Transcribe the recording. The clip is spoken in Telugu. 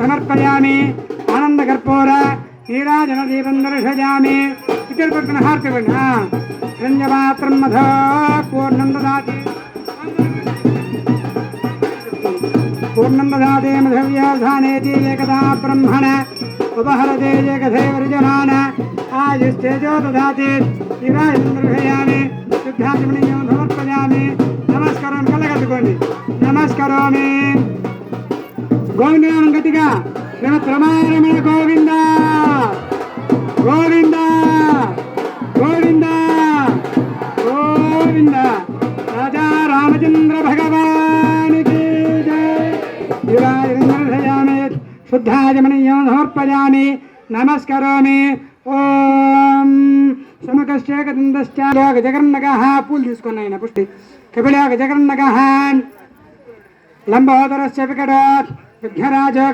समर्पयामि आनंद नीराजनदीपं दर्शयामि पितृपुत्रनः अर्पिणः रञ्जपात्रं ब्रह्मण, उपहरते एकधैवर्जनान् आयुश्चेजो ददाति। नीराजनं दर्शयामि शुद्धाचमणीयं समर्पयामि नमस्कारं कलगतुकोण्डि గోవిందనామం గట్టిగా. శ్రీమ ప్రమాణమైన గోవింద. గోవింద. గోవింద. గోవింద. రాజా రామచంద్ర భగవానికి జయామి శుద్ధాజమనీయం సమర్పయామి. నమస్కరోమి. ఓం. సుముఖశ్చేకదండశ్చ జగన్నగ పూలు తీసుకున్నాయి పుష్టి. కపిలోక జగన్నగ లంబోదరస్య వికటాత్. విఘ్నరాజో